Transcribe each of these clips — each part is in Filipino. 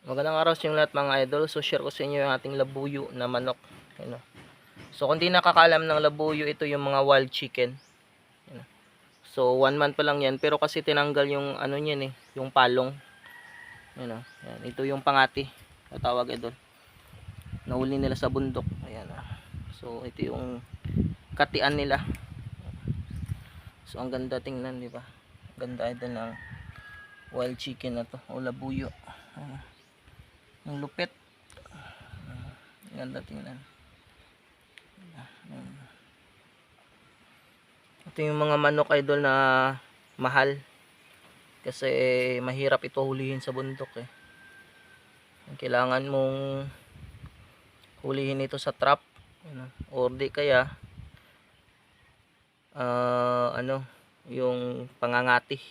Magandang araw sa inyo lahat mga idol. So share ko sa inyo yung ating labuyo na manok. Ano. So kung di nakakaalam ng labuyo, ito yung mga wild chicken. Ano. So one month pa lang yan. Pero kasi tinanggal yung ano niyan eh, yung palong. Ano. Yan. Ito yung pangati. Natawag idol. Nahuli nila sa bundok. Ayan. ah. So ito yung katian nila. So ang ganda tingnan, di ba? Ganda idol ng wild chicken na to o labuyo. Ah. Ang lupit. Ganda tingnan. Ito yung mga manok idol na mahal. Kasi mahirap ito hulihin sa bundok eh. Kailangan mong hulihin ito sa trap. Or di kaya ah, ano, yung pangangati.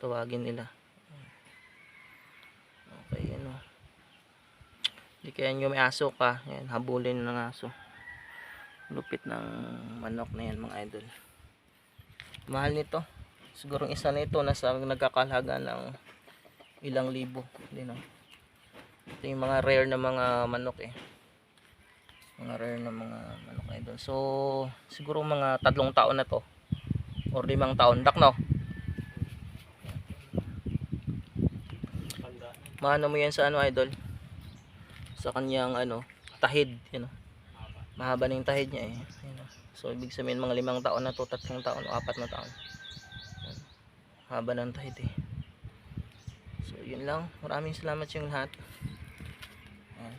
Tawagin nila. Okay, ano. Hindi kaya nyo may aso ka. Yan, habulin ng aso. Lupit ng manok na yan mga idol. Mahal nito. Siguro isa nito nasa nagkakalaga ng ilang libo. Hindi no. Ito yung mga rare na mga manok eh. Mga rare na mga manok idol. So, siguro mga tatlong taon na to. Or limang taon. Dak no? Maano mo yan sa ano idol? Sa kanyang ano, tahid, yun. know. Mahaba na yung tahid niya eh. Yun. So ibig sabihin mga limang taon na to, tatlong taon o apat na taon. Yan. Haba ng tahid eh. So yun lang. Maraming salamat sa yung lahat. Yan.